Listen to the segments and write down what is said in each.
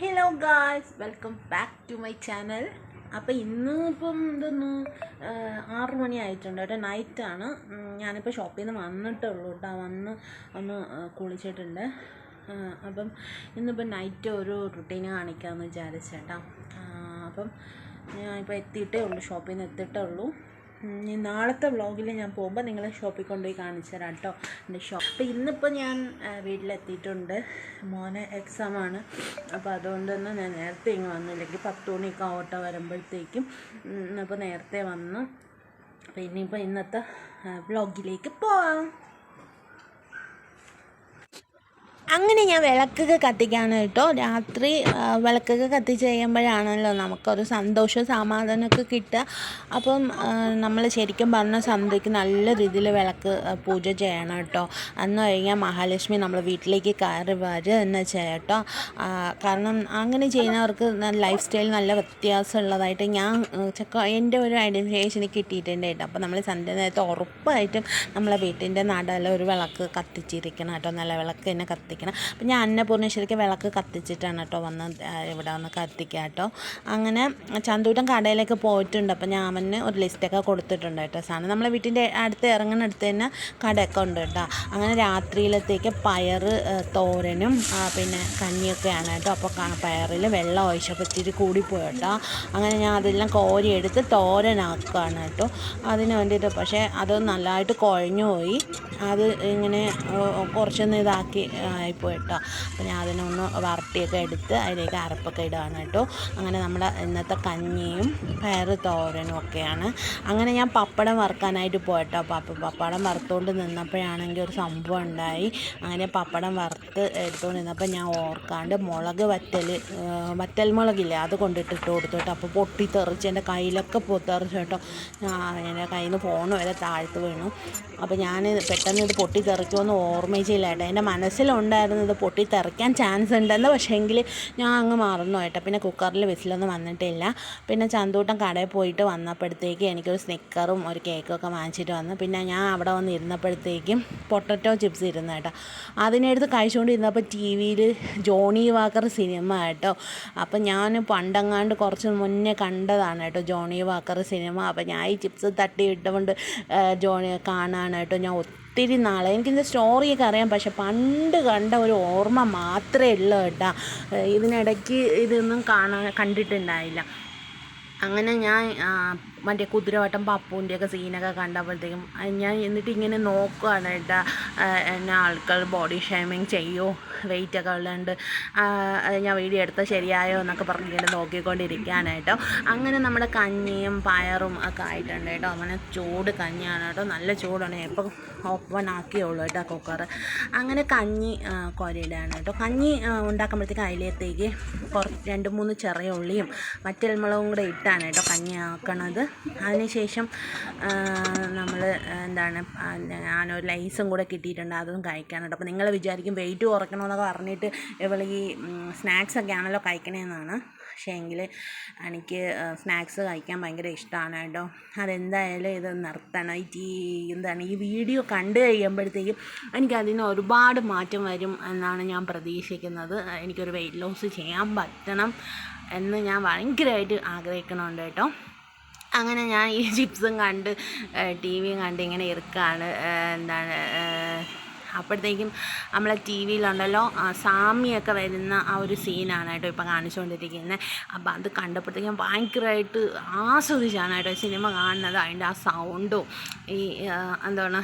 Hello guys welcome back to my channel അപ്പോൾ ഇന്ന് ഇപ്പം ഇതൊന്ന് ആറ് മണി ആയിട്ടുണ്ട്. കേട്ടോ നൈറ്റാണ് ഞാനിപ്പോൾ ഷോപ്പിൽ നിന്ന് വന്നിട്ടേ ഉള്ളൂ കേട്ടോ വന്ന് ഒന്ന് കുളിച്ചിട്ടുണ്ട്. അപ്പം ഇന്നിപ്പം നൈറ്റ് ഒരു റുട്ടീൻ കാണിക്കാമെന്ന് വിചാരിച്ചേട്ടാ. അപ്പം ഞാൻ ഇപ്പോൾ എത്തിയിട്ടേ ഉള്ളൂ. ഷോപ്പിൽ നിന്ന് എത്തിയിട്ടേ ഉള്ളൂ. ഇനി നാളത്തെ വ്ളോഗിൽ ഞാൻ പോകുമ്പോൾ നിങ്ങളെ ഷോപ്പിൽ കൊണ്ടുപോയി കാണിച്ചു തരാം കേട്ടോ എന്റെ ഷോപ്പ് അപ്പോൾ ഇന്നിപ്പോൾ ഞാൻ വീട്ടിലെത്തിയിട്ടുണ്ട്. മോനെ എക്സാമാണ് അപ്പോൾ അതുകൊണ്ട് തന്നെ ഞാൻ നേരത്തെ ഇങ്ങ് വന്നില്ലെങ്കിൽ പത്ത് മണിയൊക്കെ ഓട്ടോ വരുമ്പോഴത്തേക്കും. അപ്പോൾ നേരത്തെ വന്നു. അപ്പോൾ ഇനിയിപ്പോൾ ഇന്നത്തെ വ്ളോഗിലേക്ക് പോവാം. അങ്ങനെ ഞാൻ വിളക്കൊക്കെ കത്തിക്കാണ് കേട്ടോ. രാത്രി വിളക്കൊക്കെ കത്തിച്ച് കഴിയുമ്പോഴാണല്ലോ നമുക്കൊരു സന്തോഷവും സമാധാനമൊക്കെ കിട്ടുക. അപ്പം നമ്മൾ ശരിക്കും പറഞ്ഞ സന്ധ്യയ്ക്ക് നല്ല രീതിയിൽ വിളക്ക് പൂജ ചെയ്യണം കേട്ടോ. അന്ന് കഴിഞ്ഞാൽ മഹാലക്ഷ്മി നമ്മളെ വീട്ടിലേക്ക് കയറി വരിക തന്നെ ചെയ്യട്ടോ കാരണം അങ്ങനെ ചെയ്യുന്നവർക്ക് ലൈഫ് സ്റ്റൈൽ നല്ല വ്യത്യാസമുള്ളതായിട്ട് ഞാൻ എന്റെ ഒരു ഐഡന്റിഫിക്കേഷൻ കിട്ടിയിട്ടുണ്ട് കേട്ടോ. അപ്പോൾ നമ്മൾ സന്ധ്യ നേരത്തെ ഉറപ്പായിട്ടും നമ്മളെ വീട്ടിന്റെ നടയിൽ ഒരു വിളക്ക് കത്തിച്ചിരിക്കണം കേട്ടോ. നല്ല വിളക്ക് തന്നെ കത്തിക്കണം. അപ്പം ഞാൻ അന്നപൂർണേശ്വരിക്ക് വിളക്ക് കത്തിച്ചിട്ടാണ് കേട്ടോ വന്ന് ഇവിടെ വന്ന് കത്തിക്കുക കേട്ടോ. അങ്ങനെ ചന്തൂട്ടം കടയിലേക്ക് പോയിട്ടുണ്ട്. അപ്പം ഞാൻ അവന് ഒരു ലിസ്റ്റൊക്കെ കൊടുത്തിട്ടുണ്ട് കേട്ടോ സാധനം. നമ്മളെ വീട്ടിന്റെ അടുത്ത് ഇറങ്ങുന്ന അടുത്ത് തന്നെ കടയൊക്കെ ഉണ്ട് കേട്ടോ. അങ്ങനെ രാത്രിയിലത്തേക്ക് പയർ തോരനും പിന്നെ കഞ്ഞിയൊക്കെയാണ് കേട്ടോ. അപ്പോൾ പയറിൽ വെള്ളം ഒഴിച്ചപ്പോൾ ഇത്തിരി കൂടിപ്പോയി കേട്ടോ. അങ്ങനെ ഞാൻ അതെല്ലാം കോരിയെടുത്ത് തോരനാക്കുകയാണ് കേട്ടോ. അതിന് വേണ്ടിയിട്ട് പക്ഷേ അത് നല്ലതായിട്ട് കുഴഞ്ഞു പോയി. അത് ഇങ്ങനെ കുറച്ചൊന്ന് ഇതാക്കി ആയിപ്പോയി കേട്ടോ അപ്പോൾ ഞാൻ അതിനൊന്ന് വരട്ടിയൊക്കെ എടുത്ത് അതിലേക്ക് അരപ്പൊക്കെ ഇടുകയാണ് കേട്ടോ. അങ്ങനെ നമ്മുടെ ഇന്നത്തെ കഞ്ഞിയും പയർ തോരനും ഒക്കെയാണ്. അങ്ങനെ ഞാൻ പപ്പടം വറുക്കാനായിട്ട് പോയിട്ടോ. പപ്പ പപ്പടം വറുത്തുകൊണ്ട് നിന്നപ്പോഴാണെങ്കിൽ ഒരു സംഭവം ഉണ്ടായി. അങ്ങനെ പപ്പടം വറുത്ത് എടുത്തുകൊണ്ട് നിന്നപ്പോൾ ഞാൻ ഓർക്കാണ്ട് മുളക് വറ്റൽ വറ്റൽ മുളകില്ലേ അത് കൊണ്ടിട്ട് ഇട്ട് കൊടുത്തു കേട്ടോ. അപ്പോൾ പൊട്ടിത്തെറിച്ച് എന്റെ കയ്യിലൊക്കെ പൊത്തെറിച്ചു കേട്ടോ. എന്റെ കയ്യിൽ നിന്ന് ഫോൺ വരെ താഴ്ത്ത് വീണു. അപ്പോൾ ഞാൻ പെട്ടെന്ന് ഇത് പൊട്ടി തെറിക്കുമെന്ന് ഓർമ്മിച്ചില്ല കേട്ടോ. എന്റെ മനസ്സിലുണ്ടായിരുന്നു ഇത് പൊട്ടി തെറിക്കാൻ ചാൻസ് ഉണ്ടെന്ന് പക്ഷേങ്കിൽ ഞാൻ അങ്ങ് മറന്നു കേട്ടോ. പിന്നെ കുക്കറിൽ വിസിലൊന്നും വന്നിട്ടില്ല. പിന്നെ ചന്തൂട്ടം കടയിൽ പോയിട്ട് വന്നപ്പോഴത്തേക്ക് എനിക്കൊരു സ്നിക്കറും ഒരു കേക്കും ഒക്കെ വാങ്ങിച്ചിട്ട് വന്നു. പിന്നെ ഞാൻ അവിടെ വന്ന് ഇരുന്നപ്പോഴത്തേക്കും പൊട്ടറ്റോ ചിപ്സ് ഇരുന്നു കേട്ടോ. അതിനെടുത്ത് കഴിച്ചുകൊണ്ട് ഇരുന്നപ്പോൾ ടി വിയിൽ ജോണി വാക്കർ സിനിമ കേട്ടോ. അപ്പം ഞാൻ പണ്ടങ്ങാണ്ട് കുറച്ച് മുന്നേ കണ്ടതാണ് കേട്ടോ ജോണി വാക്കർ സിനിമ അപ്പം ഞാൻ ഈ ചിപ്സ് തട്ടി ഇട്ടുകൊണ്ട് ജോണി കാണാണ് കേട്ടോ ഞാൻ ഒത്തിരി നാളെ എനിക്കിതിന്റെ സ്റ്റോറിയൊക്കെ അറിയാം. പക്ഷെ പണ്ട് കണ്ട ഒരു ഓർമ്മ മാത്രമേ ഉള്ളൂ കേട്ടോ. ഇതിനിടയ്ക്ക് ഇതൊന്നും കാണാൻ കണ്ടിട്ടുണ്ടായില്ല. അങ്ങനെ ഞാൻ മറ്റേ കുതിരവട്ടം പപ്പൂന്റെയൊക്കെ സീനൊക്കെ കണ്ടപ്പോഴത്തേക്കും ഞാൻ എന്നിട്ട് ഇങ്ങനെ നോക്കുകയാണ് കേട്ടോ എന്നെ ആൾക്കാർ ബോഡി ഷേമിങ് ചെയ്യുമോ വെയിറ്റൊക്കെ ഉള്ളതുകൊണ്ട് ഞാൻ വീഡിയോ എടുത്താൽ ശരിയായോ എന്നൊക്കെ പറഞ്ഞിട്ട് നോക്കിക്കൊണ്ടിരിക്കുകയാണ് കേട്ടോ. അങ്ങനെ നമ്മുടെ കഞ്ഞിയും പയറും ഒക്കെ ആയിട്ടുണ്ട് കേട്ടോ. അങ്ങനെ ചൂട് കഞ്ഞിയാണ് കേട്ടോ. നല്ല ചൂടാണ്. എപ്പോൾ ഓപ്പൺ ആക്കിയുള്ളൂ കേട്ടോ കുക്കർ അങ്ങനെ കഞ്ഞി കോരിയിടാണ് കേട്ടോ. കഞ്ഞി ഉണ്ടാക്കുമ്പോഴത്തേക്ക് അതിലേക്ക് കുറച്ച് രണ്ട് മൂന്ന് ചെറിയ ഉള്ളിയും മറ്റൽമുളകും കൂടെ ഇട്ടാണ് കേട്ടോ കഞ്ഞി ആക്കണത് അതിനുശേഷം നമ്മൾ എന്താണ് ഞാനൊരു ലൈസും കൂടെ കിട്ടിയിട്ടുണ്ട്. അതും കഴിക്കാനുണ്ട് അപ്പോൾ നിങ്ങൾ വിചാരിക്കും വെയിറ്റ് കുറയ്ക്കണമെന്നൊക്കെ പറഞ്ഞിട്ട് ഇവൾ ഈ സ്നാക്സ് ഒക്കെ ആണല്ലോ കഴിക്കണേന്നാണ്. പക്ഷേ എങ്കിൽ എനിക്ക് സ്നാക്സ് കഴിക്കാൻ ഭയങ്കര ഇഷ്ടമാണ് കേട്ടോ. അതെന്തായാലും ഇത് നിർത്തണം. ഈ എന്താണ് ഈ വീഡിയോ കണ്ടു കഴിയുമ്പോഴത്തേക്കും എനിക്കതിന് ഒരുപാട് മാറ്റം വരും എന്നാണ് ഞാൻ പ്രതീക്ഷിക്കുന്നത്. എനിക്കൊരു വെയിറ്റ് ലോസ് ചെയ്യാൻ പറ്റണം. എന്ന് ഞാൻ ഭയങ്കരമായിട്ട് ആഗ്രഹിക്കണുണ്ട് കേട്ടോ. അങ്ങനെ ഞാൻ ഈ ചിപ്സും കണ്ട് ടി വിയും കണ്ട് ഇങ്ങനെ ഇരിക്കുകയാണ് എന്താണ് അപ്പോഴത്തേക്കും നമ്മളെ ടി വിയിലുണ്ടല്ലോ സാമിയൊക്കെ വരുന്ന ആ ഒരു സീനാണ് കേട്ടോ ഇപ്പോൾ കാണിച്ചുകൊണ്ടിരിക്കുന്നത്. അപ്പോൾ അത് കണ്ടപ്പോഴത്തേക്കും ഭയങ്കരമായിട്ട് ആസ്വദിച്ചാണ് കേട്ടോ സിനിമ കാണുന്നത്. അതിന്റെ ആ സൗണ്ടും ഈ എന്താണ്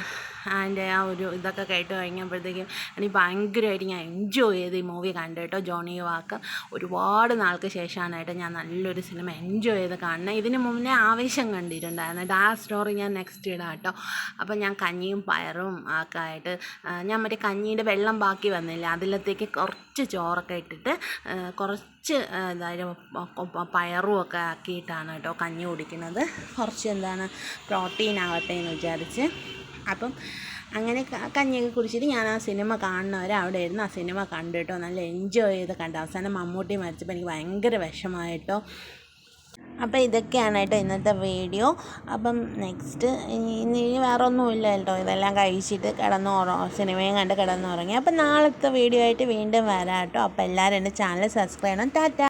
അതിന്റെ ആ ഒരു ഇതൊക്കെ കേട്ട് കഴിഞ്ഞപ്പോഴത്തേക്കും എനിക്ക് ഭയങ്കരമായിട്ട് ഞാൻ എൻജോയ് ചെയ്ത് ഈ മൂവി കണ്ടു കേട്ടോ ജോണി വാക്ക്. ഒരുപാട് നാൾക്ക് ശേഷമാണായിട്ട് ഞാൻ നല്ലൊരു സിനിമ എൻജോയ് ചെയ്ത് കാണുന്നത് ഇതിന് മുന്നേ ആവേശം കണ്ടിട്ടുണ്ടായിരുന്നു. ആ സ്റ്റോറി ഞാൻ നെക്സ്റ്റ് ഇടാം കേട്ടോ അപ്പോൾ ഞാൻ കഞ്ഞിയും പയറും ഒക്കെ ആയിട്ട് ഞാൻ മറ്റേ കഞ്ഞീന്റെ വെള്ളം ബാക്കി വന്നില്ല അതിലത്തേക്ക് കുറച്ച് ചോറൊക്കെ ഇട്ടിട്ട് കുറച്ച് എന്തായാലും പയറും ഒക്കെ ആക്കിയിട്ടാണ് കേട്ടോ കഞ്ഞി കുടിക്കുന്നത്. കുറച്ച് എന്താണ് പ്രോട്ടീൻ ആവട്ടെ എന്ന് വിചാരിച്ച്. അപ്പം അങ്ങനെ കഞ്ഞിയൊക്കെ കുടിച്ചിട്ട് ഞാൻ ആ സിനിമ കാണുന്നവരെ അവിടെ ഇരുന്ന് ആ സിനിമ കണ്ടു കേട്ടോ. നല്ല എൻജോയ് ചെയ്ത് കണ്ടു. അവസാനം മമ്മൂട്ടി മരിച്ചപ്പോൾ എനിക്ക് ഭയങ്കര വിഷമമായിട്ടോ അപ്പോൾ ഇതൊക്കെയാണ് കേട്ടോ ഇന്നത്തെ വീഡിയോ അപ്പം നെക്സ്റ്റ് ഇനി വേറെ ഒന്നുമില്ല കേട്ടോ. ഇതെല്ലാം കഴിച്ചിട്ട് കിടന്ന് ഉറങ്ങും സിനിമയും കണ്ട് കിടന്നുറങ്ങി അപ്പം നാളത്തെ വീഡിയോ ആയിട്ട് വീണ്ടും വരാം കേട്ടോ. അപ്പോൾ എല്ലാവരും എന്റെ ചാനൽ സബ്സ്ക്രൈബ് ചെയ്യണം. ടാറ്റ!